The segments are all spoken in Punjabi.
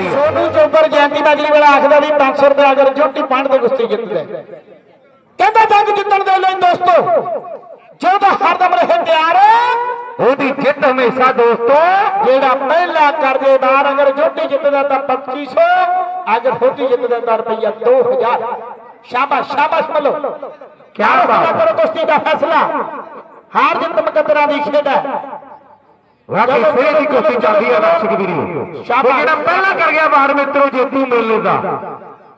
ਜਾਂਦੀ ਹੈ। ਸੋਨੂ ਚੋਬਰ ਜੈਂਤੀ ਬਾਜਰੀ ਵਾਲਾ ਆਖਦਾ ਵੀ 500 ਰੁਪਏ ਅਗਰ ਜੋਟੀ ਪੰਡ ਤੇ ਕੁਸ਼ਤੀ ਜਿੱਤਦਾ। ਕਹਿੰਦਾ ਜੰਗ ਜਿੱਤਣ ਦੇ ਲਈ ਦੋਸਤੋ ਜੋ ਤਾਂ ਹਰਦਮ ਰਹੇ ਤਿਆਰ ਉਹਦੀ ਜਿੱਤ ਹਮੇਸ਼ਾ ਦੋਸਤੋ ਜਿਹੜਾ ਪਹਿਲਾ ਕਰਦੇ ਬਾਰ ਅਗਰ ਜੋਟੀ ਜਿੱਤਦਾ ਤਾਂ 2500 ਅਗਰ ਛੋਟੀ ਜਿੱਤਦਾ ਤਾਂ ਰੁਪਈਆ 2000 ਸ਼ਾਬਾਸ਼ ਸ਼ਾਬਾਸ਼ ਮੱਲੋ ਕਿਆ ਬਾਤ ਹੈ। ਕੁਸ਼ਤੀ ਦਾ ਫੈਸਲਾ। ਹਾਰ ਜਿੱਤ ਮੁਕੱਦਰਾਂ ਦੀ ਖੇਡ ਹੈ। ਵਾਕਈ ਸਿਰੇ ਦੀ ਕੁਸ਼ਤੀ ਚੱਲਦੀ ਹੈ ਦਰਸ਼ਕ ਵੀਰੋ ਸ਼ਾਬਾਸ਼। ਜਿਹੜਾ ਪਹਿਲਾਂ ਕਰ ਗਿਆ ਬਾਹਰ ਮਿੱਤਰੋ ਜੇਤੂ ਮੇਲੇ ਦਾ।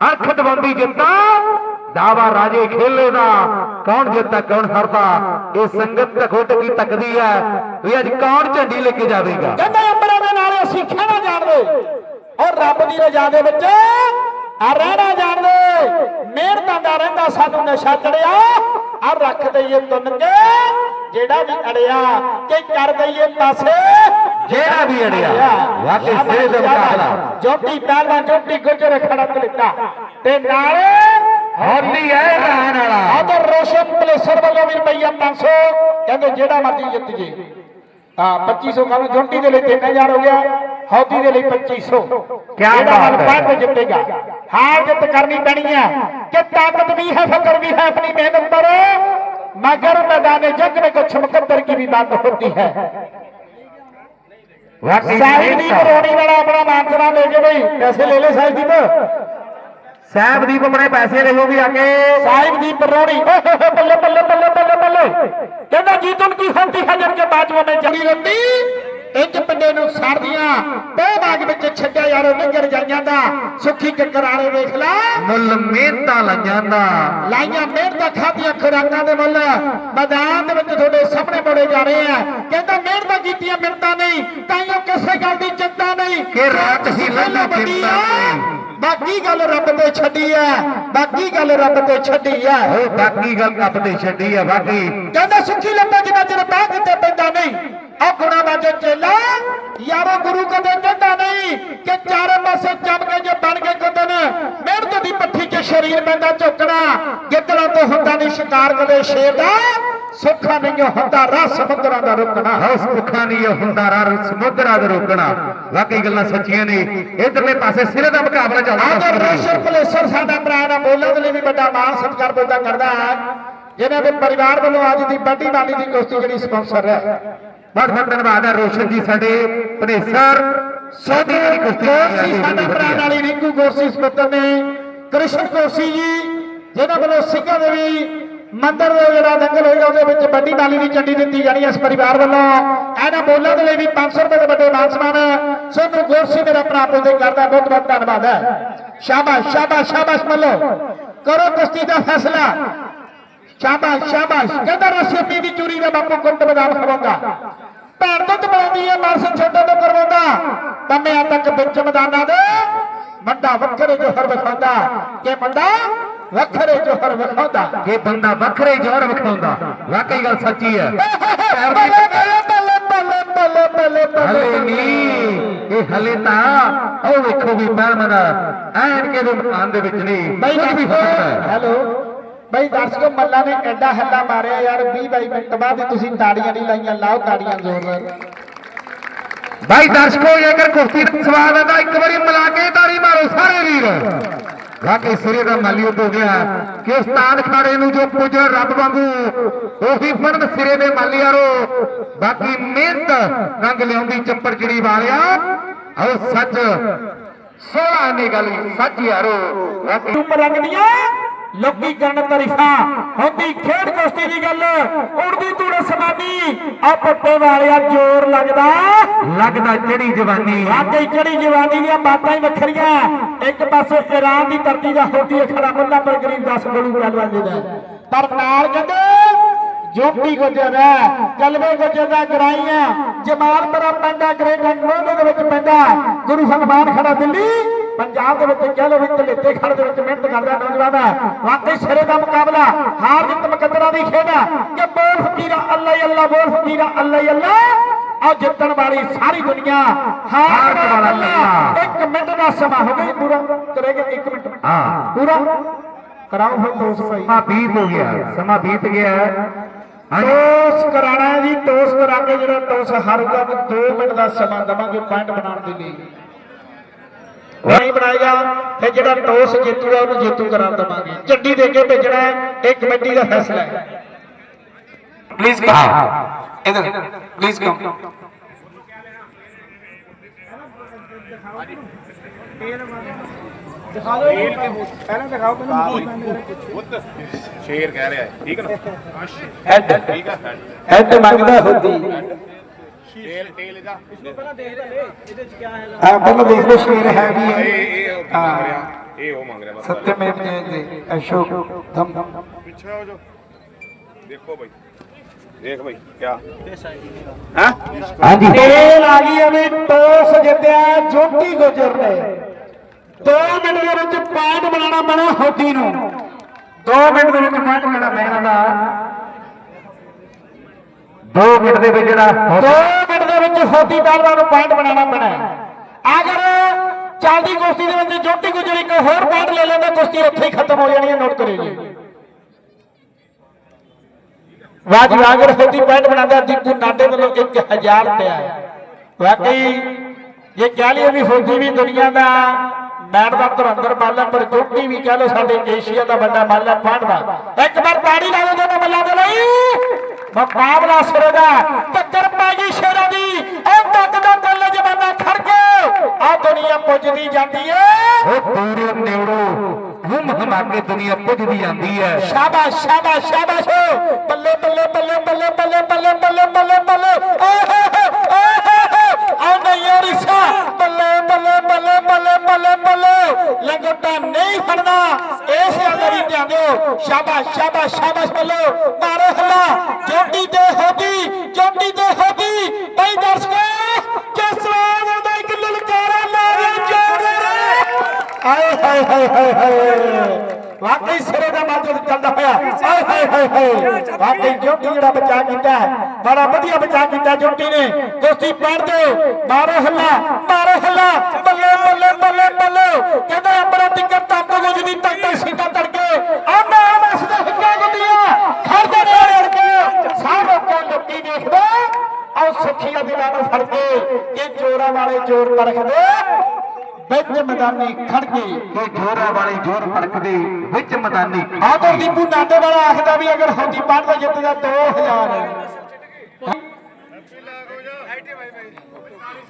ਅਰਖ ਦਵੰਦੀ ਜਿੱਤਾ ਦਾਵਾ ਰਾਜੇ ਖੇਲੇ ਦਾ। ਕੌਣ ਜਿੱਤਾ ਕੌਣ ਹਾਰਦਾ ਇਹ ਸੰਗਤ ਘੁੱਟ ਕੀ ਤੱਕਦੀ ਹੈ ਵੀ ਅੱਜ ਕੌਣ ਝੰਡੀ ਲੈ ਕੇ ਜਾਵੇਗਾ। ਕਹਿੰਦੇ ਅੰਬਰਾਂ ਦੇ ਨਾਲ ਅਸੀਂ ਖੇੜਾ ਜਾਣਦੇ ਔਰ ਰੱਬ ਦੀ ਰਜ਼ਾ ਦੇ ਵਿੱਚ ਆ ਰਹਿਣਾ ਜਾਣਦੇ ਮਿਹਨਤਾਂ ਦਾ ਰਹਿੰਦਾ ਸਾਨੂੰ ਨਸ਼ਾ ਚੜਿਆ। ਆ ਰੱਖ ਦਈਏ ਤੁੰਨ ਕੇ। ਜਿਹੜਾ ਵੀ ਅੜਿਆ ਕਿ ਕਰ ਦਈਏ ਪਾਸੇ। ਜਿਹੜਾ ਵੀ ਅੜਿਆ ਵਾਕਈ ਸਿਰੇ ਦਾ ਮੁਕਾਬਲਾ। ਜੋਟੀ ਪਹਿਲਾਂ ਜੋਟੀ ਗੁਜਰ ਖੜਾ ਕਲਿੱਤਾ ਤੇ ਨਾਲੇ ਹੋਲੀ ਹੈ ਰਹਿਣ ਵਾਲਾ। ਆਦਰ ਰੋਸ਼ਨ ਪਲੇਸਰ ਵੱਲੋਂ ਵੀ ਰੁਪਈਆ 500 ਕਹਿੰਦੇ ਜਿਹੜਾ ਮਰਜ਼ੀ ਜਿੱਤ ਜੇ। ਹਾਂ 2500 ਕੱਲ ਜੋਟੀ ਦੇ ਲਈ 3000 ਹੋ ਗਿਆ। ਹੌਦੀ ਦੇ ਲਈ 2500 ਕੀ ਬਾਤ ਹੈ। ਜਿੱਤੇਗਾ। ਹਾਰ ਜਿੱਤ ਕਰਨੀ ਪੈਣੀ ਹੈ ਕਿ ਤਾਕਤ ਵੀ ਹੈ ਫਕਰ ਵੀ ਹੈ ਆਪਣੀ ਮਿਹਨਤ ਪਰ ਮਗਰ ਮੈਦਾਨ ਜੰਗ ਮੇ ਕੁਛ ਮੁਕੱਦਰ ਕੀ ਵੀ ਬਾਤ ਹੁੰਦੀ ਹੈ। ਸਾਹਿਬ ਦੀ ਕਰੋੜੀ ਵਾਲਾ ਆਪਣਾ ਮਾਨਸਰਾ ਲੈ ਕੇ ਬਈ। ਪੈਸੇ ਲੈ ਲੈ ਸਾਹਿਬ ਦੀ ਸਾਹਿਬ ਦੀਪ ਆਪਣੇ ਪੈਸੇ ਲੈ ਵੀ ਆਗੇ ਸਾਹਿਬ ਦੀ ਪਰੋੜੀ। ਬੱਲੇ ਬੱਲੇ ਬੱਲੇ ਬੱਲੇ ਬੱਲੇ। ਕਹਿੰਦਾ ਜੀਤਨ ਕੀ ਹੁੰਦੀ ਹੈ ਜਦ ਕੇ ਬਾਜਵਾ ਮੈਂ ਜੜੀ ਰੰਦੀ ਇੰਜ ਪਿੰਡੇ ਨੂੰ ਸਾੜਦੀਆਂ ਤੇ ਬਾਗ ਵਿੱਚ ਛੱਡਿਆ ਯਾਰੋ ਨਿਗਰ ਜਾਈਆਂ ਦਾ ਸੁੱਖੀ ਚੱਕਰ ਵਾਲੇ ਵੇਖ ਲੈ। ਮੁੱਲ ਮਿਹਨਤਾਂ ਲਈਆਂ ਦਾ। ਲਾਈਆਂ ਮਿਹਨਤਾਂ ਖਾਧੀਆਂ ਖੁਰਾਕਾਂ ਦੇ ਮੁੱਲ। ਮੈਦਾਨ ਦੇ ਵਿੱਚ ਤੁਹਾਡੇ ਸਾਹਮਣੇ ਬੜੇ ਜਾ ਰਹੇ ਆ। ਕਹਿੰਦਾ ਮਿਹਨਤਾਂ ਕੀਤੀਆਂ ਮਿਹਨਤਾਂ ਨਹੀਂ। ਤਾਈਓ ਕਿਸੇ ਗੱਲ ਦੀ ਚਿੰਤਾ ਨਹੀਂ। ਕਿ ਰਾਤ ਹੀ ਲੰਘੀ ਵੱਡੀ ਚਿੰਤਾ। ਬਾਕੀ ਗੱਲ ਰੱਬ ਤੇ ਛੱਡੀ ਆ। ਬਾਕੀ ਗੱਲ ਰੱਬ ਤੇ ਛੱਡੀ ਆ। ਉਹ ਬਾਕੀ ਗੱਲ ਰੱਬ ਤੇ ਛੱਡੀ ਆ ਬਾਕੀ। ਕਹਿੰਦਾ ਸੁੱਖੀ ਲੱਭਾ ਜਿੰਨਾ ਚਿਰ ਬਾਹ ਕਿਤੇ ਪੈਂਦਾ ਨਹੀਂ। ਆ ਗੁਣਾ ਚੇਲਾ। ਯਾਰੋ ਗੁਰੂ ਕਦੇ ਕਹਿੰਦਾ ਨਹੀਂ ਕਿ ਚਾਰੇ ਪਾਸੇ ਜੰਮ ਕੇ ਜੇ ਬਣ ਕੇ ਕਦਨ ਮਿਹਨਤ ਦੀ ਪੱਠੀ 'ਚ ਸਰੀਰ ਪੈਂਦਾ ਝੁਕਣਾ। ਗਿੱਦੜਾਂ ਤੋਂ ਹੁੰਦਾ ਨਹੀਂ ਸ਼ਿਕਾਰ ਕਦੇ ਸ਼ੇਰ ਦਾ। ਸੁੱਖਾ ਨਹੀਂ ਹੁੰਦਾ ਰਾਹ ਸਮੁੰਦਰਾਂ ਦਾ ਰੁਕਣਾ। ਹਉਸ ਭੁੱਖਾ ਨਹੀਂ ਹੁੰਦਾ ਰ ਸਮੁੰਦਰਾ ਦੇ ਰੋਕਣਾ। ਵਾਕਈ ਗੱਲਾਂ ਸੱਚੀਆਂ ਨੇ। ਇਧਰਲੇ ਪਾਸੇ ਸਿਰੇ ਦਾ ਮੁਕਾਬਲਾ ਚੱਲਦਾ ਰੋਸ਼ਨ ਪਲੇਸਰ ਸਾਡਾ ਭਰਾ ਨਾ ਬੋਲਣ ਦੇ ਲਈ ਵੀ ਵੱਡਾ ਮਾਣ ਸਤਿਕਾਰ ਬੋਲਦਾ ਕਰਦਾ ਹੈ ਜਿਨ੍ਹਾਂ ਦੇ ਪਰਿਵਾਰ ਵੱਲੋਂ ਅੱਜ ਦੀ ਵੱਡੀ ਬਾਲੀ ਦੀ ਕੁਸ਼ਤੀ ਜਿਹੜੀ ਸਪਾਂਸਰ ਹੈ। ਬਹੁਤ ਬਹੁਤ ਧੰਨਵਾਦ ਹੈ ਰੋਸ਼ਨ ਜੀ ਸਾਡੇ ਪ੍ਰੋਫੈਸਰ ਸੋਢੀ ਦੀ ਕੁਸ਼ਤੀ ਗੋਰਸੀ ਸਾਡਾ ਭਰਾ ਨਾਲੀ ਰਿੰਕੂ ਗੋਰਸੀ ਸਪੁੱਤਰ ਨੇ ਕ੍ਰਿਸ਼ਨ ਗੋਰਸੀ ਜੀ ਜਿਨ੍ਹਾਂ ਵੱਲੋਂ ਸਿੰਘਾਂ ਦੇ ਵੀ ਮੰਦਰ ਦਾ ਜਿਹੜਾ ਦੰਗਲ ਹੋਏਗਾ ਉਹਦੇ ਵਿੱਚ ਵੱਡੀ ਨਾਲੀ ਦੀ ਚੰਡੀ ਦਿੱਤੀ ਜਾਣੀ ਇਸ ਪਰਿਵਾਰ ਵੱਲੋਂ। ਇਹਨਾਂ ਬੋਲਾਂ ਦੇ ਲਈ ਵੀ 500 ਰੁਪਏ ਦੇ ਵੱਡੇ ਮਾਨ ਸਨਮਾਨ ਸੋਨੂੰ ਗੋਰਸੀ ਮੇਰਾ ਭਰਾ ਬੋਲਦੇ ਕਰਦਾ ਬਹੁਤ ਬਹੁਤ ਧੰਨਵਾਦ ਹੈ। ਸ਼ਾਬਾਸ਼ ਸ਼ਾਬਾਸ਼ ਸ਼ਾਬਾਸ਼ ਮੱਲੋ। ਕਰੋ ਕੁਸ਼ਤੀ ਦਾ ਫੈਸਲਾ। ਸ਼ਾਬਾਸ਼ ਸ਼ਾਬਾਸ਼। ਕਹਿੰਦਾ ਰਸਮੀ ਦੀ ਚੂਰੀ ਦਾ ਬਾਪੂ ਕੁੰਟ ਬਦਾਮ ਖਵਾਉਂਦਾ। ਭੈਣ ਦੁੱਧ ਬਣਾਉਂਦੀ ਹੈ ਮਾਰਸ ਛੋਟੇ ਤੋਂ ਕਰਵਾਉਂਦਾ ਤੰਮਿਆਂ ਤੱਕ ਵਿੱਚ ਮੈਦਾਨਾਂ ਦੇ ਵੱਡਾ ਵੱਖਰੇ ਜੋਹਰ ਵਿਖਾਉਂਦਾ ਕਿ ਬੰਦਾ ਵੱਖਰੇ ਜੋਹਰ ਵਿਖਾਉਂਦਾ ਇਹ ਬੰਦਾ ਵੱਖਰੇ ਜੋਰ ਵਿਖਾਉਂਦਾ ਵਾਕਈ ਗੱਲ ਸੱਚੀ ਹੈ ਪੈਰ ਬੱਲੇ ਦੀ ਬੱਲੇ ਬੱਲੇ ਬੱਲੇ ਬੱਲੇ ਬੱਲੇ ਹਲੇ ਨਹੀਂ ਇਹ ਹਲੇ ਤਾਂ ਉਹ ਵੇਖੋ ਵੀ ਪਹਿਲਮਨ ਐਨ ਕੇ ਦੇ ਮਕਾਨ ਦੇ ਵਿੱਚ ਨਹੀਂ ਬਈ ਵੀ ਹੈ ਹੈਲੋ ਬਈ ਦਰਸ਼ਕੋ, ਮੱਲਾ ਨੇ ਐਡਾ ਹੱਲਾ ਮਾਰਿਆ ਯਾਰ 20 22 ਮਿੰਟ ਬਾਅਦ ਤੁਸੀਂ ਤਾੜੀਆਂ ਨਹੀਂ ਲਾਈਆਂ, ਲਾਓ ਤਾੜੀਆਂ ਜ਼ੋਰਦਾਰ ਭਾਈ ਦਰਸ਼ਕੋ, ਜੇਕਰ ਕੁਸ਼ਤੀ ਦਾ ਸਵਾਦ ਹੈ ਤਾਂ ਇੱਕ ਵਾਰੀ ਮਿਲਾ ਕੇ ਤਾੜੀ ਮਾਰੋ ਸਾਰੇ ਵੀਰ। ਵਾਕਈ ਸਿਰੇ ਦਾ ਮਾਲੀ ਹੋ ਗਿਆ। ਕਿ ਉਸਤਾਦ ਖਾੜੇ ਨੂੰ ਜੋ ਪੁੱਜ ਰੱਬ ਵਾਂਗੂ, ਉਹੀ ਫੜਨ ਸਿਰੇ ਦੇ ਮਾਲੀ ਯਾਰੋ ਬਾਕੀ ਮਿਹਨਤ ਰੰਗ ਲਿਆਉਂਦੀ ਚੱਪੜ ਚਿੜੀ ਵਾਲਿਆ। ਆਓ ਸੱਚ ਸੋਹਣਾ ਨੇ ਗੱਲ ਸੱਚ ਯਾਰੋ। ਵਾਕਈ ਉੱਪਰ ਰੰਗਦੀਆਂ ਲੋਕੀ ਕਰਨ ਤਰੀਫਾਂ ਹੁੰਦੀ ਖੇਡ ਕੁਸ਼ਤੀ ਦੀ ਗੱਲ, ਉੜਦੀ ਤੂੜ ਸਮਾਨੀ ਆ ਪੱਟੇ ਵਾਲਿਆ ਜ਼ੋਰ ਲੱਗਦਾ ਲੱਗਦਾ ਚੜੀ ਜਵਾਨੀ। ਵਾਕਈ ਚੜੀ ਜਵਾਨੀ ਦੀਆਂ ਬਾਤਾਂ ਹੀ ਵੱਖਰੀਆਂ। ਇੱਕ ਪਾਸੇ ਇਰਾਨ ਦੀ ਧਰਤੀ ਦਾ ਹੋਦੀ ਖੜਾ ਮੁੱਲਾ ਪਰ ਗਰੀਬ ਦਸ ਗਲੂ ਪਹਿਲਵਾਨ ਜੀ ਪਰ ਨਾਲ ਕਹਿੰਦੇ, ਜੋਤੀ ਗੁਜਰ ਹੈ ਕਲਵੇ ਗੁਜਰ ਦਾ ਗਰਾਈਆਂ, ਜਮਾਲਪੁਰਾ ਪੈਂਦਾ ਗ੍ਰੇਟ ਲੋਧੇ ਦੇ ਵਿੱਚ ਪੈਂਦਾ। ਗੁਰੂ ਸਲਮਾਨ ਖੜਾ ਦਿੱਲੀ। ਪੰਜਾਬ ਦੇ ਵਿੱਚ ਕਹਿ ਲੋ ਵੀ ਧਲੇਤੇ ਖੜ ਦੇ ਵਿੱਚ ਮਿਹਨਤ ਕਰਦਾ ਨੌਜਵਾਨ ਹੈ। ਵਾਕਈ ਸਿਰੇ ਦਾ ਮੁਕਾਬਲਾ ਹਾਰ ਜਿੱਤ ਮੁਕੱਦਰਾਂ ਦੀ ਖੇਡ ਹੈ ਕਿ ਬੋਲ ਫਕੀਰਾ ਅੱਲਾ ਹੀ ਅੱਲਾ ਬੋਲ ਫਕੀਰਾ ਅੱਲਾ ਹੀ ਅੱਲਾ। ਆ ਜਿੱਤਣ ਵਾਲੀ ਸਾਰੀ ਦੁਨੀਆ ਹਾਰ ਹਾਰ ਵਾਲਾ ਅੱਲਾ। ਇੱਕ ਮਿੰਟ ਦਾ ਸਮਾਂ ਹੋ ਗਿਆ ਪੂਰਾ। ਕਰੇਗਾ ਇੱਕ ਮਿੰਟ। ਹਾਂ। ਪੂਰਾ। ਕਰਾਓ ਫਿਰ ਭਾਈ। ਸਮਾਂ ਬੀਤ ਹੋ ਗਿਆ। ਸਮਾਂ ਬੀਤ ਗਿਆ। ਟੋਸ ਕਰਾਣਾ ਜੀ ਟੋਸ ਕਰਾ ਕੇ ਜਿਹੜਾ ਟੋਸ ਹਾਰੂਗਾ ਉਹ 2 ਮਿੰਟ ਦਾ ਸਮਾਂ ਦਵਾਂਗੇ ਪੁਆਇੰਟ ਬਣਾਉਣ ਦੇ ਲਈ। ਨਹੀਂ ਬਣਾਏਗਾ ਫਿਰ ਜਿਹੜਾ ਟੌਸ ਜੇਤੂਗਾ ਉਹਨੂੰ ਜੇਤੂ ਕਰਾਰ ਦਵਾਂਗੇ। ਚੱਡੀ ਦੇ ਕੇ ਭੇਜਣਾ ਇਹ ਕਮੇਟੀ ਦਾ ਫੈਸਲਾ ਹੈ। ਪਲੀਜ਼ ਕਹਾ ਇਧਰ ਪਲੀਜ਼ ਕਮ ਦਿਖਾ ਦਿਓ ਪਹਿਲਾਂ ਦਿਖਾਓ ਪਹਿਲਾਂ ਸ਼ੇਰ ਕਹਿ ਰਿਹਾ ਠੀਕ ਹੈ ਨਾ? ਹੈਡ ਠੀਕ ਹੈ ਹੈਡ ਮੰਗਦਾ ਹੁੰਦੀ। ਟੇਲ ਟੇਲ ਇਹਦਾ। ਆ ਪਹਿਲਾਂ ਦੇਖ ਲਓ ਸ਼ੇਰ ਹੈ ਵੀ ਇਹ ਹੈ। ਇਹ ਉਹ ਮੰਗ ਰਿਹਾ? ਇਹ ਉਹ ਮੰਗ ਰਿਹਾ ਜਯਤੇ ਅਸ਼ੋਕ ਧਮ। ਪਿੱਛੇ ਹੋ ਜੋ। ਦੇਖੋ ਭਾਈ ਦੇਖ ਭਾਈ ਕਿਆ? ਹਾਂ ਹਾਂਜੀ। ਤੇਲ ਆ ਗਈ ਅਵੇ ਟੌਸ ਜਿੱਤਿਆ ਜੋਟੀ ਗੁਜਰ ਨੇ। 2 ਮਿੰਟ ਦੇ ਵਿੱਚ ਪੁਆਇੰਟ ਬਣਾਉਣਾ ਪੈਣਾ ਹੋਕੀ ਨੂੰ। 2 ਮਿੰਟ ਦੇ ਵਿੱਚ ਪੁਆਇੰਟ ਬਣਾਉਣਾ ਪੈਣਾ। ਦਾ 2 ਮਿੰਟ ਦੇ ਵਿੱਚ ਜਿਹੜਾ 2 ਮਿੰਟ ਦੇ ਵਿੱਚ ਹੋਕੀ ਪਹਿਲਵਾਨ ਨੂੰ ਪੁਆਇੰਟ ਬਣਾਉਣਾ ਪੈਣਾ ਹੈ। ਅਗਰ ਚੱਲਦੀ ਕੁਸ਼ਤੀ ਦੇ ਵਿੱਚ ਜੋਟੀ ਗੁਜਰ ਇੱਕ ਹੋਰ ਪੁਆਇੰਟ ਲੈ ਲੈਂਦਾ ਕੁਸ਼ਤੀ ਉੱਥੇ ਹੀ ਖਤਮ ਹੋ ਜਾਣੀ ਹੈ ਨੋਟ ਕਰਿਓ ਜੀ ਵਾਹ ਜੀ ਅਗਰ ਹੋਕੀ ਪੁਆਇੰਟ ਬਣਾਉਂਦਾ ਦੀਪੂ ਨਾਡੇ ਵੱਲੋਂ 1000 ਰੁਪਇਆ। ਵਾਕਈ ਇਹ ਕਹਿ ਲਈਏ ਵੀ ਹੋਕੀ ਵੀ ਦੁਨੀਆ ਦਾ ਮੈਟ ਦਾ ਧੁਰੰਧਰ ਮੱਲ ਹੈ ਪਰ ਜੋਟੀ ਵੀ ਕਹਿ ਲਓ ਸਾਡੇ ਏਸ਼ੀਆ ਦਾ ਵੱਡਾ ਮੱਲ ਹੈ ਫੜ ਦਾ ਇੱਕ ਵਾਰ ਤਾੜੀ ਲਾ ਦਿਓ ਦੋਨੋਂ ਮੱਲਾਂ ਦੇ ਲਈ। ਮੁਕਾਬਲਾ ਸਿਰੇ ਦਾ ਟੱਕਰ ਪੈ ਗਈ ਸ਼ੇਰਾਂ ਦੀ ਇਹ ਤੱਕ ਦਾ ਕੱਲ ਜਮਾਨਾ ਖੜ ਕੇ ਆ ਦੁਨੀਆ ਪੁੱਜਦੀ ਜਾਂਦੀ ਏ ਉਹ ਦੂਰੋਂ ਨੇੜੋਂ ਹਮ ਹਮਾ ਕੇ ਦੁਨੀਆ ਪੁੱਜਦੀ ਜਾਂਦੀ ਹੈ ਸ਼ਾਬਾਸ਼ ਸ਼ਾਬਾਸ਼ ਸ਼ਾਬਾਸ਼ ਬੱਲੇ ਬੱਲੇ ਬੱਲੇ ਬੱਲੇ ਬੱਲੇ ਬੱਲੇ ਬੱਲੇ ਬੱਲੇ ਬੱਲੇ ਆਹ ਨਹੀਂ ਯਾਰਿਸਾ ਬੱਲੇ ਬੱਲੇ ਬੱਲੇ ਬੱਲੇ ਬੱਲੇ ਬੱਲੇ ਲੰਗੋਟਾ ਨਹੀਂ ਫੜਨਾ ਇਸ ਅਗਰੀ ਧਿਆਨ ਦਿਓ ਸ਼ਾਬਾਸ਼ ਸ਼ਾਬਾਸ਼ ਸ਼ਾਬਾਸ਼ ਬੱਲੇ ਮਾਰੋ ਹੱਲਾ। ਜੋਟੀ ਤੇ ਹੋਗੀ ਜੋਟੀ ਤੇ ਹੋਗੀ ਬਈ ਦਰਸ਼ਕੋ, ਕਿਸ ਵਾਰ ਦਾ ਇੱਕ ਲਲਕਾਰਾ ਲਾਇਆ ਜੋੜੇ ਹਾਏ ਹਾਏ ਹਾਏ ਹਾਏ ਹਾਏ। ਵਾਕਈ ਸਿਰੇ ਦਾ ਮਾਜਦ ਚੱਲਦਾ ਹੋਇਆ ਹਾਏ ਹਾਏ ਹਾਏ ਹਾਏ। ਵਾਕਈ ਜੋਟੀ ਜਿਹੜਾ ਬਚਾ ਕੀਤਾ ਬੜਾ ਵਧੀਆ ਬਚਾ ਕੀਤਾ ਜੋਟੀ ਨੇ। ਦੋਸਤੀ ਪੜ ਦਿਓ। ਮਾਰੋ ਹੱਲਾ ਮਾਰੋ ਹੱਲਾ। ਬੱਲੇ ਬੱਲੇ ਬੱਲੇ ਬੱਲੇ। ਕਹਿੰਦਾ ਅੰਬਰਾਂ ਟਿੱਕਰ ਤੱਕ ਕੁਝ ਨਹੀਂ ਤੱਕ ਸੀਟਾਂ ਤੜਕੇ। ਆ ਆਮਸ ਦੇ ਹਿੱਕਾਂ ਗੁੱਡੀਆਂ ਖੜਦੇ ਨੇ ਅੜ ਕੇ। ਸਾਰੇ ਲੋਕਾਂ ਲੋਕੀ ਦੇਖਦੇ ਆਓ ਸੁਖੀਆਂ ਦਿਲਾਂ ਨੂੰ ਫੜ ਕੇ ਇਹ ਚੋਰਾਂ ਵਾਲੇ ਚੋਰ ਪਰਖਦੇ। ਵਿੱਚ ਮੈਦਾਨੀ ਖੜ ਕੇ ਇਹ ਵਾਲੇ ਜੋਰ ਫੜਕਦੇ ਵਿੱਚ ਮੈਦਾਨੀ ਆਦਰ ਦੀਪੂ ਨਾਡੇ ਵਾਲਾ ਆਖਦਾ ਵੀ ਅਗਰ ਹੌਦੀ ਪੜਦਾ ਜਿੱਤਦਾ 2000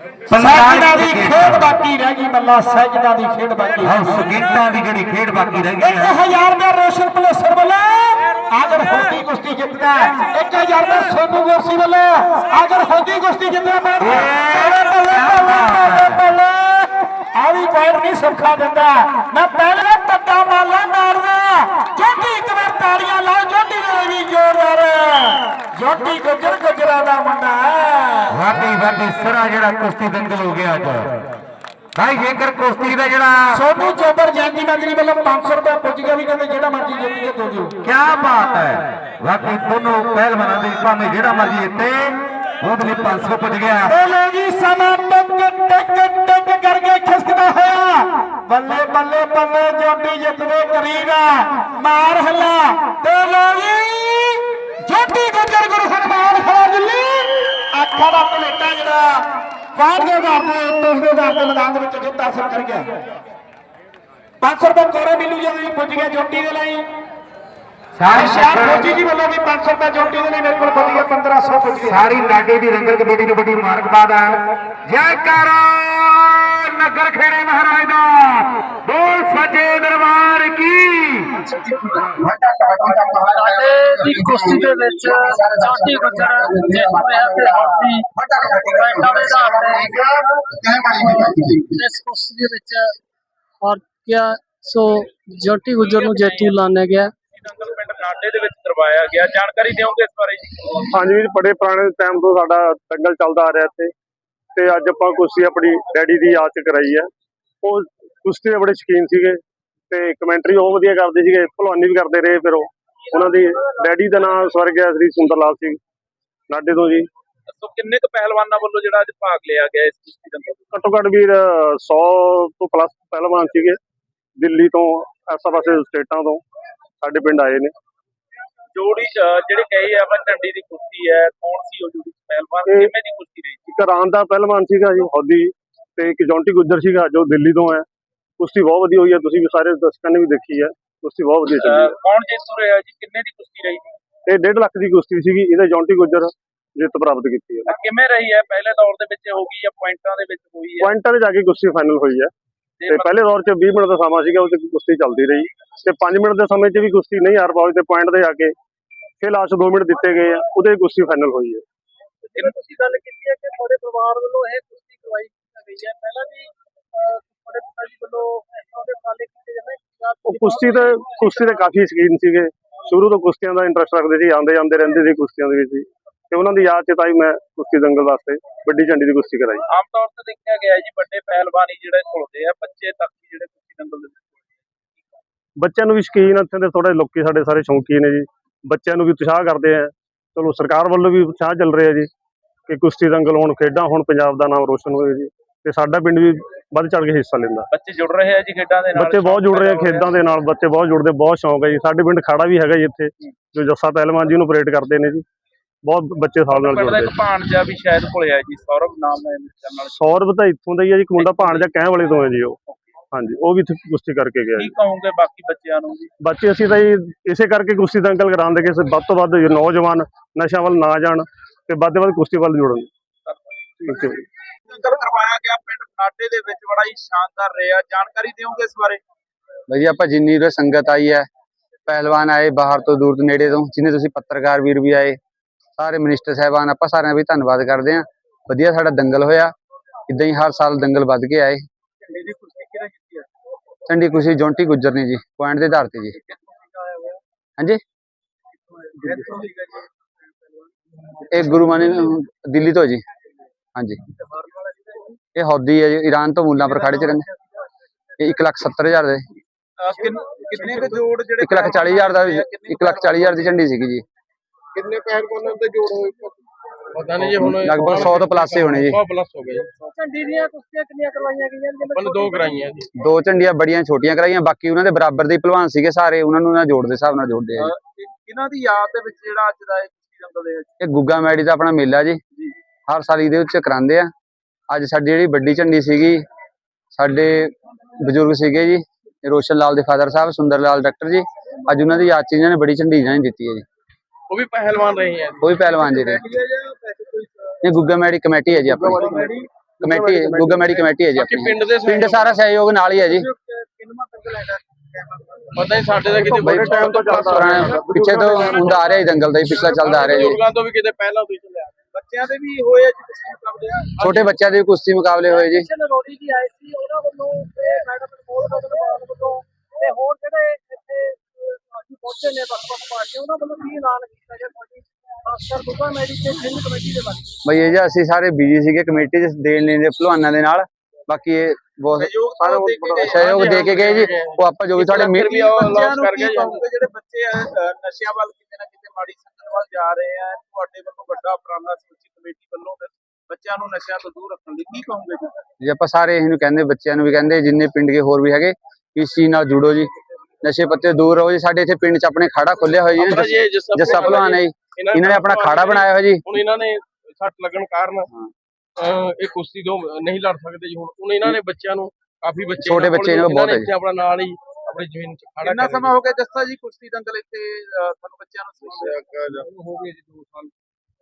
ਸੈਕਿੰਡਾਂ ਦੀ ਖੇਡ ਬਾਕੀ ਰਹਿ ਗਈ ਮੱਲਾ ਸੈਕਿੰਡਾਂ ਦੀ ਖੇਡ ਬਾਕੀ ਹਾਂ ਸਕਿੰਟਾਂ ਦੀ ਜਿਹੜੀ ਖੇਡ ਬਾਕੀ ਰਹਿ ਗਈ ਹੈ। 1000 ਦਾ ਰੋਸ਼ਨ ਪਲੇਸਰ ਵੱਲੋਂ ਅਗਰ ਹੌਦੀ ਕੁਸ਼ਤੀ ਜਿੱਤਦਾ 1000 ਦਾ ਸੋਨੂ ਗੋਸੀ ਵੱਲੋਂ ਅਗਰ ਹੌਦੀ ਕੁਸ਼ਤੀ ਜਿੱਤਦਾ ਬੱਲੇ ਬੱਲੇ ਬੱਲੇ। ਆ ਵੀ ਪੁਆਇੰਟ ਨਹੀਂ ਸੁੱਖਾ ਦਿੰਦਾ। ਮੈਂ ਪਹਿਲੇ ਪੱਕਾ ਮਾਲਾ ਮਾਰਦਾ ਜੋਟੀ ਇੱਕ ਵਾਰ ਤਾੜੀਆਂ ਲਾਓ ਜੋਟੀ ਦੇ ਵੀ ਜ਼ੋਰਦਾਰ। ਜੋਟੀ ਗੁੱਜਰ ਗੁੱਜਰਾਂ ਦਾ ਮੁੰਡਾ ਵਾਕਈ ਵਾਕਈ ਸਰਾ ਜਿਹੜਾ ਕੁਸ਼ਤੀ ਦੰਗਲ ਹੋ ਗਿਆ ਅੱਜ। ਭਾਈ ਜੇਕਰ ਕੁਸ਼ਤੀ ਦਾ ਜਿਹੜਾ ਸੋਨੂ ਚੋਬਰ ਜੈਂਦੀ ਮੰਗਰੀ ਵੱਲੋਂ 500 ਰੁਪਏ ਪੁੱਜ ਗਿਆ ਵੀ ਕਹਿੰਦੇ ਜਿਹੜਾ ਮਰਜ਼ੀ ਜਿੱਤ ਕੇ ਦੋ ਦਿਓ। ਕੀ ਬਾਤ ਹੈ। ਵਾਕਈ ਦੋਨੋਂ ਪਹਿਲਵਾਨਾਂ ਦੇ ਭਾਵੇਂ ਜਿਹੜਾ ਮਰਜ਼ੀ ਜਿੱਤੇ ਉਹਦੇ ਲਈ 500 ਪੁੱਜ ਗਿਆ। ਇਹ ਲੋ ਜੀ ਸਮਾਂ ਟਿਕ ਟਿਕ ਟਿਕ ਕਰਕੇ ਖਿਸਕਦਾ ਹੋਇਆ ਬੱਲੇ ਬੱਲੇ ਬੱਲੇ ਜੋਟੀ ਜਿੱਤਦੇ ਕਰੀਬ ਆ ਮਾਰ ਹੱਲਾ ਤੇ ਲੋ ਜੀ ਜੋਟੀ ਗੁੱਜਰ ਗੁਰੂ ਹਰਮਾਨ ਖੜਾ ਦਿੱਲੀ ਅੱਖਾਂ ਦਾ ਭਲੇਟਾ ਜਿਹੜਾ ਬਾਹਰ ਦੇ ਟੋਸ ਦੇ ਆਧਾਰ ਤੇ ਮੈਦਾਨ ਦੇ ਵਿੱਚ ਜਿੱਤ ਹਾਸਲ ਕਰ ਗਿਆ। 500 ਰੁਪਏ ਕੋਰੇ ਮਿਲੂ ਜੀ ਪੁੱਜ ਗਿਆ ਜੋਟੀ ਦੇ ਲਈ। ਸਾਰੀ ਸ਼ਾਹ ਫੌਜੀ ਜੀ ਵੱਲੋਂ ਵੀ 500 ਰੁਪਏ ਜੋਟੀ ਦੇ ਲਈ ਮੇਰੇ ਕੋਲ ਪੁੱਜ ਗਿਆ 1500 ਪੁੱਜ ਗਿਆ। ਸਾਰੀ ਨਾਡੇ ਦੀ ਰੰਗਲ ਕਮੇਟੀ ਨੂੰ ਵੱਡੀ ਮੁਬਾਰਕਬਾਦ ਹੈ ਜੈਕਾਰਾ! ਨਗਰ ਖੇੜੇ ਮਹਾਰਾਜ ਦਾ। ਬੋਲ ਸੱਚੇ ਦਰਬਾਰ ਕੀ? ਸਾਡੇ ਦੀ ਕੁਸ਼ਤੀ ਦੇ ਵਿੱਚ ਚਾਟੀ ਗੁੱਜਰ ਜਿੱਤ ਰਿਹਾ ਤੇ ਹਾਥੀ ਪੁਆਇੰਟਾਂ ਦੇ ਆਧਾਰ ਤੇ ਇਸ ਕੁਸ਼ਤੀ ਦੇ ਵਿੱਚ ਔਰ ਕਿਆ ਸੋ ਜੋਟੀ ਗੁੱਜਰ ਨੂੰ ਜੇਤੂ ਲਾਣਿਆ ਗਿਆ। ਪਿੰਡ ਨਾਡੇ ਦੇ ਵਿੱਚ ਕਰਵਾਇਆ ਗਿਆ। ਜਾਣਕਾਰੀ ਦਿਓਗੇ ਇਸ ਬਾਰੇ? ਜੀ ਹਾਂਜੀ ਵੀ ਬੜੇ ਪੁਰਾਣੇ ਟਾਈਮ ਤੋਂ ਸਾਡਾ ਦੰਗਲ ਚੱਲਦਾ ਆ ਰਿਹਾ ਇੱਥੇ। ਤੇ ਅੱਜ ਆਪਾਂ ਕੁਸ਼ਤੀ ਆਪਣੀ ਡੈਡੀ ਦੀ ਯਾਦ ਚ ਕਰਾਈ ਹੈ ਉਹ ਕੁਸ਼ਤੀ ਦੇ ਬੜੇ ਸ਼ੌਕੀਨ ਸੀਗੇ ਤੇ ਕਮੈਂਟਰੀ ਉਹ ਵਧੀਆ ਕਰਦੇ ਸੀਗੇ ਭਲਵਾਨੀ ਵੀ ਕਰਦੇ ਰਹੇ ਫਿਰ ਉਹ। ਉਹਨਾਂ ਦੀ ਡੈਡੀ ਦਾ ਨਾਮ ਸਵਰਗਿਆ ਸ੍ਰੀ ਸੁੰਦਰ ਲਾਲ ਸਿੰਘ ਨਾਡੇ ਤੋਂ ਜੀ। ਸੋ ਕਿੰਨੇ ਕੁ ਪਹਿਲਵਾਨਾਂ ਵੱਲੋਂ ਜਿਹੜਾ ਅੱਜ ਭਾਗ ਲਿਆ ਗਿਆ ਇਸ ਕੁਸ਼ਤੀ ਦੰਗਲ ਵਿੱਚ ਘੱਟੋ ਘੱਟ ਵੀਰ 100 ਤੋਂ ਪਲੱਸ ਪਹਿਲਵਾਨ ਸੀਗੇ ਦਿੱਲੀ ਤੋਂ ਆਸੇ ਪਾਸੇ ਸਟੇਟਾਂ ਤੋਂ ਸਾਡੇ ਪਿੰਡ ਆਏ ਨੇ। ਜੋੜੀ ਜਿਹੜੇ ਕਹੇ ਆਪਾਂ ਝੰਡੀ ਦੀ ਕੁਸ਼ਤੀ ਹੈ ਕੌਣ ਸੀ ਉਹ ਜੋੜੀ ਪਹਿਲਵਾਨ ਕਿਵੇਂ ਦੀ ਕੁਸ਼ਤੀ ਰਹੀ ਇੱਕ ਰਾਂ ਦਾ ਪਹਿਲਵਾਨ ਸੀਗਾ ਜੀ ਹੌਦੀ ਤੇ ਇੱਕ ਜੌਂਟੀ ਗੁੱਜਰ ਸੀਗਾ ਜੋ ਦਿੱਲੀ ਤੋਂ ਹੈ। ਕੁਸ਼ਤੀ ਬਹੁਤ ਵਧੀਆ ਹੋਈ ਹੈ ਤੁਸੀਂ ਵੀ ਸਾਰੇ ਦਰਸ਼ਕਾਂ ਨੇ ਵੀ ਦੇਖੀ ਹੈ ਕੁਸ਼ਤੀ ਬਹੁਤ ਵਧੀਆ ਚੱਲੀ ਅਹ ਕੌਣ ਜੇਤੂ ਰਿਹਾ ਜੀ? ਕਿੰਨੇ ਦੀ ਕੁਸ਼ਤੀ ਰਹੀ ਹੈ ਇਹ 1.5 ਲੱਖ ਦੀ ਕੁਸ਼ਤੀ ਸੀਗੀ ਇਹਦੇ ਜੌਂਟੀ ਗੁੱਜਰ ਜਿੱਤ ਪ੍ਰਾਪਤ ਕੀਤੀ ਹੈ। ਕਿਵੇਂ ਰਹੀ ਹੈ? ਪਹਿਲੇ ਦੌਰ ਦੇ ਵਿੱਚ ਹੋ ਗਈ ਜਾਂ ਪੁਆਇੰਟਾਂ ਦੇ ਵਿੱਚ ਹੋਈ ਹੈ? ਪੁਆਇੰਟਾਂ 'ਤੇ ਜਾ ਕੇ ਕੁਸ਼ਤੀ ਫਾਈਨਲ ਹੋਈ ਹੈ। ਤੇ ਪਹਿਲੇ ਦੌਰ 'ਚ 20 ਮਿੰਟ ਦਾ ਸਮਾਂ ਸੀਗਾ ਉਹ 'ਚ ਕੁਸ਼ਤੀ ਚੱਲਦੀ ਰਹੀ। ਤੇ 5 ਮਿੰਟ ਦੇ ਸਮੇਂ 'ਚ ਵੀ ਕੁਸ਼ਤੀ ਨਹੀਂ ਹਾਰ ਪਾਈ ਤੇ ਪੁਆਇੰਟ ਤੇ ਜਾ ਕੇ ਫਿਰ ਲਾਸਟ 2 ਮਿੰਟ ਦਿੱਤੇ ਗਏ ਆ ਉਹਦੇ ਕੁਸ਼ਤੀ ਫਾਈਨਲ ਹੋਈ ਹੈ। ਜਿਵੇਂ ਤੁਸੀਂ ਗੱਲ ਕੀਤੀ ਹੈ ਕਿ ਤੁਹਾਡੇ ਪਰਿਵਾਰ ਵੱਲੋਂ ਇਹ ਕੁਸ਼ਤੀ ਕਰਵਾਈ ਗਈ ਹੈ। ਪਹਿਲਾਂ ਵੀ ਤੁਹਾਡੇ ਪਿਤਾ ਜੀ ਵੱਲੋਂ ਇਸ ਤਰ੍ਹਾਂ ਦੇ ਉਪਰਾਲੇ ਕੀਤੇ ਜਾਂਦੇ ਪੰਜਾਬ ਉਹ ਕੁਸ਼ਤੀ ਤੇ ਕੁਸ਼ਤੀ ਦੇ ਕਾਫੀ ਸ਼ੌਕੀਨ ਸੀਗੇ। ਸ਼ੁਰੂ ਤੋਂ ਕੁਸ਼ਤੀਆਂ ਦਾ ਇੰਟਰਸਟ ਰੱਖਦੇ ਸੀ ਆਉਂਦੇ ਜਾਂਦੇ ਰਹਿੰਦੇ ਸੀ ਕੁਸ਼ਤੀਆਂ ਦੇ ਵਿੱਚ ਹੀ। ਤੇ ਉਹਨਾਂ ਦੀ ਯਾਦ 'ਚ ਤਾਂ ਹੀ ਮੈਂ ਕੁਸ਼ਤੀ ਦੰਗਲ ਵਾਸਤੇ ਵੱਡੀ ਝੰਡੀ ਦੀ ਕੁਸ਼ਤੀ ਕਰਾਈ। ਆਮ ਤੌਰ ਤੇ ਦੇਖਿਆ ਗਿਆ ਜੀ ਵੱਡੇ ਪਹਿਲਵਾਨੀ ਜਿਹੜੇ ਘੁਲਦੇ ਆ ਬੱਚੇ ਤੱਕ ਜਿਹੜੇ ਕੁਸ਼ਤੀ ਦੰਗਲ ਦੇ। ਬੱਚਿਆਂ ਨੂੰ ਵੀ ਸ਼ੌਕੀਨ ਇੱਥੇ ਦੇ ਥੋੜੇ ਲੋਕੀ ਸਾਡੇ ਸਾਰੇ ਸ਼ੌਂਕੀ ਨੇ ਜੀ। ਬੱਚਿਆਂ ਨੂੰ ਵੀ ਉਤਸ਼ਾਹ ਕਰਦੇ ਆ। ਚਲੋ ਸਰਕਾਰ ਵੱਲੋਂ ਵੀ ਉਤਸ਼ਾਹ ਚੱਲ ਰਿਹਾ ਜੀ ਕਿ ਕੁਸ਼ਤੀ ਦੰਗਲ ਹੋਣ ਖੇਡਾਂ ਹੁਣ ਪੰਜਾਬ ਦਾ ਨਾਮ ਰੋਸ਼ਨ ਹੋਵੇ ਜੀ। ਤੇ ਸਾਡਾ ਪਿੰਡ ਵੀ ਵੱਧ ਚੜ ਕੇ ਹਿੱਸਾ ਲੈਂਦਾ। ਬੱਚੇ ਜੁੜ ਰਹੇ ਆ ਜੀ ਖੇਡਾਂ ਦੇ ਨਾਲ ਬੱਚੇ ਬਹੁਤ ਜੁੜ ਰਹੇ ਆ ਖੇਡਾਂ ਦੇ ਨਾਲ ਬੱਚੇ ਬਹੁਤ ਜੁੜਦੇ ਬਹੁਤ ਸ਼ੌਂਕ ਹੈ ਜੀ। ਸਾਡੇ ਪਿੰਡ ਖਾੜਾ ਵੀ ਹੈਗਾ ਜੀ ਇੱਥੇ ਜੋ ਜੱਸਾ ਪਹਿਲਵਾਨ ਜੀ ਨੂੰ ਆਪਰੇਟ ਕਰਦੇ ਨੇ ਜੀ। ਬਹੁਤ ਬੱਚੇ ਸਾਲ ਨਾਲ ਦਾ ਜੁੜਦੇ ਇੱਕ ਭਾਣਜਾ ਵੀ ਸ਼ਾਇਦ ਘੁਲਿਆ ਜੀ ਸੌਰਵ ਨਾਮ ਹੈ ਮਿੱਤਰ ਨਾਲ। ਸੌਰਵ ਤਾਂ ਇੱਥੋਂ ਦਾ ਹੀ ਹੈ ਜੀ ਇੱਕ ਮੁੰਡਾ ਭਾਣਜਾ ਕਹਿ ਵਾਲੇ ਤੋਂ ਹੈ ਜੀ ਉਹ। ਹਾਂਜੀ ਉਹ ਵੀ ਇੱਥੇ ਕੁਸ਼ਤੀ ਕਰਕੇ ਗਿਆ ਜੀ। ਕੀ ਕਹੋਗੇ ਬਾਕੀ ਬੱਚਿਆਂ ਨੂੰ ਜੀ ਬੱਚੇ ਅਸੀਂ ਤਾਂ ਜੀ ਇਸੇ ਕਰਕੇ ਕੁਸ਼ਤੀ ਦੰਗਲ ਕਰਾਉਂਦੇ ਕਿ ਵੱਧ ਤੋਂ ਵੱਧ ਨੌਜਵਾਨ ਨਸ਼ਿਆਂ ਵੱਲ ਨਾ ਜਾਣ ਤੇ ਵੱਧ ਤੋਂ ਵੱਧ ਕੁਸ਼ਤੀ ਵੱਲ ਜੁੜਨ। ਕਰਵਾਇਆ ਗਿਆ ਪਿੰਡ ਨਾਡੇ ਦੇ ਵਿੱਚ ਬੜਾ ਹੀ ਸ਼ਾਨਦਾਰ ਰਿਹਾ। ਜਾਣਕਾਰੀ ਦਿਓਗੇ ਇਸ ਬਾਰੇ? ਭਾਜੀ ਆਪਾਂ ਜਿੰਨੀ ਉਰੇ ਸੰਗਤ ਆਈ ਹੈ ਪਹਿਲਵਾਨ ਆਏ ਬਾਹਰ ਤੋਂ ਦੂਰ ਤੋਂ ਨੇੜੇ ਤੋਂ ਜਿੰਨੇ ਤੁਸੀਂ ਪੱਤਰਕਾਰ ਵੀਰ ਵੀ ਆਏ ਸਾਰੇ ਮਿਨਿਸਟਰ ਸਾਹਿਬਾਨ ਆਪਾਂ ਸਾਰਿਆਂ ਦਾ ਵੀ ਧੰਨਵਾਦ ਕਰਦੇ ਹਾਂ। ਵਧੀਆ ਸਾਡਾ ਦੰਗਲ ਹੋਇਆ। ਇਦਾਂ ਹੀ ਹਰ ਸਾਲ ਦੰਗਲ ਵੱਧ ਕੇ ਆਏ। ਚੰਡੀ ਖੁਸ਼ੀ ਜੌਂਟੀ ਗੁੱਜਰ ਨੇ ਜੀ ਪੁਆਇੰਟ ਦੇ ਆਧਾਰ ਤੇ ਜੀ। ਹਾਂਜੀ? ਇਹ ਗੁਰੂ ਮਾਨੀ ਦਿੱਲੀ ਤੋਂ ਜੀ। ਹਾਂਜੀ। ਇਹ ਹੌਦੀ ਹੈ ਜੀ ਈਰਾਨ ਤੋਂ ਮੁੱਲਾਂਪੁਰ ਖੜੇ ਚ ਰਹਿੰਦੇ। ਇਹ 1 ਲੱਖ 70 ਹਜ਼ਾਰ ਦੇ। ਅਹ ਕਿੰਨ- ਕਿੰਨੇ ਕੁ ਜੋੜ ਜਿਹੜੇ 1 ਲੱਖ 40 ਹਜ਼ਾਰ ਦਾ 1 ਲੱਖ 40 ਹਜ਼ਾਰ ਦੀ ਝੰਡੀ ਸੀਗੀ ਜੀ। ਕਿੰਨੇ ਪਹਿਲਵਾਨਾਂ ਦੇ ਜੋੜ ਹੋਏ? ਪਤਾ ਨਹੀਂ ਜੀ ਹੁਣ ਲਗਭਗ 100 ਤੋਂ ਪਲੱਸ ਹੀ ਹੋਣੇ ਜੀ। 100 ਪਲੱਸ ਹੋ ਗਏ। ਝੰਡੀ ਦੀਆਂ ਕੁਸ਼ਤੀਆਂ ਕਿੰਨੀਆਂ ਕਰਵਾਈਆਂ ਗਈਆਂ ਜਿਵੇਂ ਮਨ ਦੋ ਕਰਾਈਆਂ ਜੀ। ਦੋ ਝੰਡੀਆਂ ਬੜੀਆਂ ਛੋਟੀਆਂ ਕਰਾਈਆਂ ਬਾਕੀ ਉਹਨਾਂ ਦੇ ਬਰਾਬਰ ਦੇ ਹੀ ਭਲਵਾਨ ਸੀਗੇ ਸਾਰੇ ਉਹਨਾਂ ਨੂੰ ਨਾ ਜੋੜ ਦੇ ਹਿਸਾਬ ਨਾਲ ਜੋੜਦੇ ਆ ਜੀ। ਇਹਨਾਂ ਦੀ ਯਾਦ ਦੇ ਵਿੱਚ ਜਿਹੜਾ ਅੱਜ ਦਾ ਇਹ ਕੁਸ਼ਤੀ ਦੰਗਲ ਦੇ ਵਿੱਚ? ਇਹ ਗੁੱਗਾ ਮੈੜੀ ਦਾ ਆਪਣਾ ਮੇਲਾ ਜੀ। ਹਰ ਸਾਲ ਇਹਦੇ ਵਿੱਚ ਕਰਾਉਂਦੇ ਆ। ਅੱਜ ਸਾਡੀ ਜਿਹੜੀ ਵੱਡੀ ਝੰਡੀ ਸੀਗੀ ਸਾਡੇ ਬਜ਼ੁਰਗ ਸੀਗੇ ਜੀ ਰੋਸ਼ਨ ਲਾਲ ਦੇ ਫਾਦਰ ਸਾਹਿਬ ਸੁੰਦਰ ਲਾਲ ਡਾਕਟਰ ਜੀ ਅੱਜ ਉਹਨਾਂ ਦੀ ਯਾਦ ਚ ਇਹਨਾਂ ਨੇ ਬੜੀ ਝੰਡੀ ਇਹਨਾਂ ਨੇ ਦਿੱਤੀ ਹੈ ਜੀ। ਉਹ ਵੀ ਪਹਿਲਵਾਨ ਰਹੇ ਆ ਉਹ ਵੀ ਪਹਿਲਵਾਨ ਜੀ ਨੇ ਇਹ ਗੁੱਗਾ ਮੈੜੀ ਕਮੇਟੀ ਹੈ ਜੀ ਆਪਣੀ। ਕਮੇਟੀ ਹੈ, ਗੁੱਗਾ ਮੈੜੀ ਕਮੇਟੀ ਹੈ ਜੀ ਆਪਣੀ। ਪਿੰਡ ਦੇ ਪਿੰਡ ਸਾਰਾ ਸਹਿਯੋਗ ਨਾਲ ਹੀ ਹੈ ਜੀ। ਪਤਾ ਨਹੀਂ ਸਾਡੇ ਦਾ ਕਿਤੇ ਬਈ ਪੁਰਾਣਾ ਪਿੱਛੇ ਤੋਂ ਹੁੰਦਾ ਆ ਰਿਹਾ ਜੀ ਦੰਗਲ ਦਾ ਹੀ ਪਿਛਲਾ ਚੱਲਦਾ ਆ ਰਿਹਾ ਜੀ। ਬਜ਼ੁਰਗਾਂ ਤੋਂ ਵੀ ਕਿਤੇ ਪਹਿਲਾਂ ਤੋਂ ਹੀ ਚੱਲਿਆ ਬੱਚਿਆਂ ਦੇ ਵੀ ਹੋਏ ਆ ਜੀ ਕੁਸ਼ਤੀ ਮੁਕਾਬਲੇ ਛੋਟੇ ਬੱਚਿਆਂ ਦੇ ਵੀ ਕੁਸ਼ਤੀ ਮੁਕਾਬਲੇ ਹੋਏ ਜੀ। ਨਰੋੜੀ ਜੀ ਆਏ ਸੀ ਉਹਨਾਂ ਵੱਲੋਂ ਤੇ ਮੈਡਮ ਅਨਮੋਲ ਗਗਨਵਾਲ ਵੱਲੋਂ ਤੇ ਹੋਰ ਜਿਹੜੇ ਪਹੁੰਚੇ ਨੇ ਵੱਖ ਵੱਖ ਪਾਰਟੀਆਂ ਉਹਨਾਂ ਵੱਲੋਂ ਵੀ ਐਲਾਨ ਕੀਤਾ ਗਿਆ ਸਾਡੀ ਖਾਸ ਕਰ ਦੁਬਾ ਮੈਡੀ ਤੇ ਸਿੰਘ ਕਮੇਟੀ ਦੇ ਬਾਰੇ ਬਈ ਇਹ ਜੀ ਅਸੀਂ ਸਾਰੇ ਬਿਜ਼ੀ ਸੀਗੇ ਕਮੇਟੀ ਚ ਦੇਣ ਲੈਣ ਦੇ ਭਲਵਾਨਾਂ ਦੇ ਨਾਲ। ਬਾਕੀ ਇਹ ਬਹੁਤ ਸਹਿਯੋਗ ਦੇ ਕੇ ਗਏ। ਸਹਿਯੋਗ ਦੇ ਕੇ ਗਏ ਜੀ। ਉਹ ਆਪਾਂ ਜੋ ਵੀ ਤੁਹਾਡੇ ਉਹ ਬੱਚਿਆਂ ਲਾਸ ਨੂੰ ਕਰ ਕੀ ਜਿਹੜੇ ਬੱਚੇ ਨਸ਼ਿਆਂ ਵੱਲ ਕਿਤੇ ਨਾ ਕਿਤੇ ਮਾੜੀ ਸੰਗਤ ਵੱਲ ਜਾ ਰਹੇ ਆ ਤੁਹਾਡੇ ਵੱਲੋਂ ਵੱਡਾ ਉਪਰਾਲਾ ਸਮੁੱਚੀ ਕਮੇਟੀ ਵੱਲੋਂ ਤੇ ਬੱਚਿਆਂ ਨੂੰ ਨਸ਼ਿਆਂ ਤੋਂ ਦੂਰ ਰੱਖਣ ਲਈ ਕੀ ਕਹੋਗੇ ਜੀ? ਜੀ ਆਪਾਂ ਸਾਰੇ ਇਹਨੂੰ ਕਹਿੰਦੇ ਬੱਚਿਆਂ ਨੂੰ ਵੀ ਕਹਿੰਦੇ ਜਿੰਨੇ ਪਿੰਡ ਦੇ ਹੋਰ ਵੀ ਹੈਗੇ ਇਸ ਚੀਜ਼ ਨਾਲ ਜੁੜੋ ਜੀ। ਨਸ਼ੇ ਪੱਤੇ ਦੂਰ ਰਹੋ ਜੀ। ਸਾਡੇ ਇੱਥੇ ਪਿੰਡ 'ਚ ਆਪਣੇ ਖਾੜਾ ਖੋਲਿਆ ਹੋਇਆ ਜੀ। ਜੱਸਾ ਭਲਵਾਨ ਹੈ ਇਹਨਾਂ ਨੇ ਆਪਣਾ ਖਾੜਾ ਬਣਾਇਆ ਹੋਇਆ ਜੀ। ਹੁਣ ਇਹਨਾਂ ਨੇ ਸੱਟ ਲੱਗਣ ਕਾਰਨ ਇਹ ਕੁਸ਼ਤੀ ਤੋਂ ਨਹੀਂ ਲੜ ਸਕਦੇ ਜੀ ਹੁਣ। ਹੁਣ ਇਹਨਾਂ ਨੇ ਬੱਚਿਆਂ ਨੂੰ ਕਾਫੀ ਬੱਚੇ ਛੋਟੇ ਬੱਚੇ ਨੇ ਬਹੁਤ ਹੈ ਇੱਥੇ ਆਪਣਾ ਨਾਲ ਹੀ ਆਪਣੀ ਜ਼ਮੀਨ 'ਚ ਖੜਾ ਕਿੰਨਾ ਸਮਾਂ ਹੋ ਗਿਆ ਜੱਸਾ ਜੀ ਕੁਸ਼ਤੀ ਦੰਗਲ ਇੱਥੇ ਤੁਹਾਨੂੰ ਬੱਚਿਆਂ ਨੂੰ ਹੋ ਗਏ ਜੀ 2 ਸਾਲ।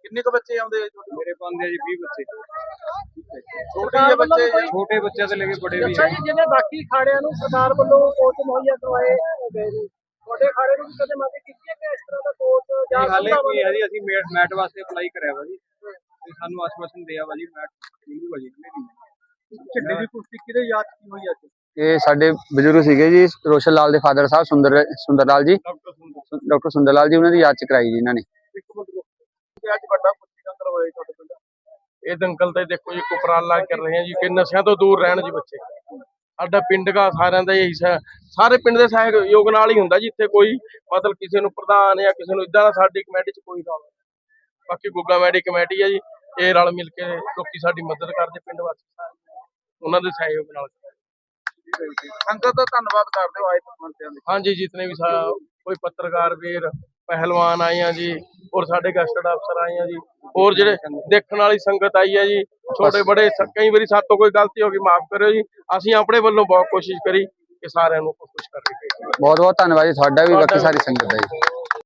ਕਿੰਨੇ ਕੁ ਬੱਚੇ ਆਉਂਦੇ ਆ ਤੁਹਾਡੇ? ਮੇਰੇ ਪਾਉਂਦੇ ਜੀ 20 ਬੱਚੇ। ਛੋਟੇ ਜਿਹੇ ਬੱਚੇ ਜਾਂ? ਛੋਟੇ ਬੱਚਿਆਂ ਤੋਂ ਲੈ ਕੇ ਬੜੇ ਅੱਛਾ ਜੀ ਜਿਵੇਂ ਬਾਕੀ ਖਾੜਿਆਂ ਨੂੰ ਸਰਕਾਰ ਵੱਲੋਂ ਕੋਚ ਮੁਹੱਈਆ ਕਰਵਾਏ ਗਏ ਨੇ ਤੁਹਾਡੇ ਖਾੜੇ ਨੂੰ ਵੀ ਕਦੇ ਮੰਗ ਕੀਤੀ ਹੈ ਕਿ ਇਸ ਤਰ੍ਹਾਂ ਦਾ ਕੋਚ ਜਾਂ ਹਾਲੇ ਕੋਈ ਹੈ ਜੀ ਅਸੀਂ ਮੈਟ ਮੈਟ ਵਾਸਤੇ ਅਪਲਾਈ ਕਰਿਆ ਵਾ ਜੀ। ਤੇ ਸਾਨੂੰ ਆਸ਼ਵਾਸਨ ਦਿਆ ਵਾ ਜੀ ਮੈਟ ਮਿਲੂਗਾ ਜੀ ਝੰਡੇ ਦੀ ਕੁਸ਼ਤੀ ਕਿਹਦੇ ਯਾਦ ਕੀ ਹੋਈ ਅੱਜ? ਇਹ ਸਾਡੇ ਬਜ਼ੁਰਗ ਸੀਗੇ ਜੀ ਰੋਸ਼ਨ ਲਾਲ ਦੇ ਫਾਦਰ ਸਾਹਿਬ ਸੁੰਦਰ ਸੁੰਦਰ ਲਾਲ ਜੀ। ਡਾਕਟਰ ਸੁੰਦਰ। ਡਾਕਟਰ ਸੁੰਦਰ ਲਾਲ ਜੀ ਉਹਨਾਂ ਦੀ ਯਾਦ 'ਚ ਕਰਾਈ ਜੀ ਇਹਨਾਂ ਨੇ। ਜੀ ਤੁਹਾਡੇ ਪਿੰਡ ਇਹ ਦੰਗਲ ਤੇ ਦੇਖੋ ਜੀ ਉਪਰਾਲਾ ਕਰ ਰਹੇ ਆ ਜੀ ਕਿ ਨਸ਼ਿਆਂ ਤੋਂ ਦੂਰ ਰਹਿਣ ਜੀ ਬੱਚੇ। ਸਾਡਾ ਪਿੰਡ ਦਾ ਸਾਰਿਆਂ ਦਾ ਇਹੀ ਸਾਰੇ ਪਿੰਡ ਦੇ ਸਹਿਯੋਗ ਨਾਲ ਹੀ ਹੁੰਦਾ ਜੀ ਇੱਥੇ ਕੋਈ ਮਤਲਬ ਕਿਸੇ ਨੂੰ ਪ੍ਰਧਾਨ ਜਾਂ ਕਿਸੇ ਨੂੰ ਇਦਾਂ ਦਾ ਸਾਡੀ ਕਮੇਟੀ 'ਚ ਕੋਈ ਰੌਲਾ। ਬਾਕੀ ਗੁੱਗਾ ਮੈਡੀ ਕਮੇਟੀ ਹੈ ਜੀ ਇਹ ਰਲ ਮਿਲ ਕੇ ਲੋਕੀ ਸਾਡੀ ਮਦਦ ਕਰਦੇ ਪਿੰਡ ਵਾਸਤੇ ਉਹਨਾਂ ਦੇ ਸਹਿਯੋਗ ਨਾਲ। ਸੰਗਤ ਦਾ ਧੰਨਵਾਦ ਕਰਦੇ ਹੋ ਆਏ ਪਹੁੰਚਿਆਂ ਦੇ ਹਾਂਜੀ ਜਿਤਨੇ ਵੀ ਕੋਈ ਪੱਤਰਕਾਰ ਵੀਰ ਪਹਿਲਵਾਨ ਆਏ ਆ ਜੀ, ਔਰ ਸਾਡੇ ਗਸਟਡ ਅਫਸਰ ਆਏ ਆ ਜੀ ਹੋਰ ਜਿਹੜੇ ਦੇਖਣ ਵਾਲੀ ਸੰਗਤ ਆਈ ਆ ਜੀ, ਛੋਟੇ ਬੜੇ ਕਈ ਵਾਰੀ ਸਾਡੇ ਤੋਂ ਕੋਈ ਗਲਤੀ ਹੋ ਗਈ, ਮਾਫ ਕਰਿਓ ਜੀ, ਅਸੀਂ ਆਪਣੇ ਵੱਲੋਂ ਬਹੁਤ ਕੋਸ਼ਿਸ਼ ਕਰੀ ਕਿ ਸਾਰਿਆਂ ਨੂੰ ਖੁਸ਼ ਕਰਕੇ ਭੇਜੀਏ। ਬਹੁਤ ਬਹੁਤ ਧੰਨਵਾਦ ਜੀ ਤੁਹਾਡਾ ਵੀ ਬਾਕੀ ਸਾਰੀ ਸੰਗਤ ਦਾ ਜੀ।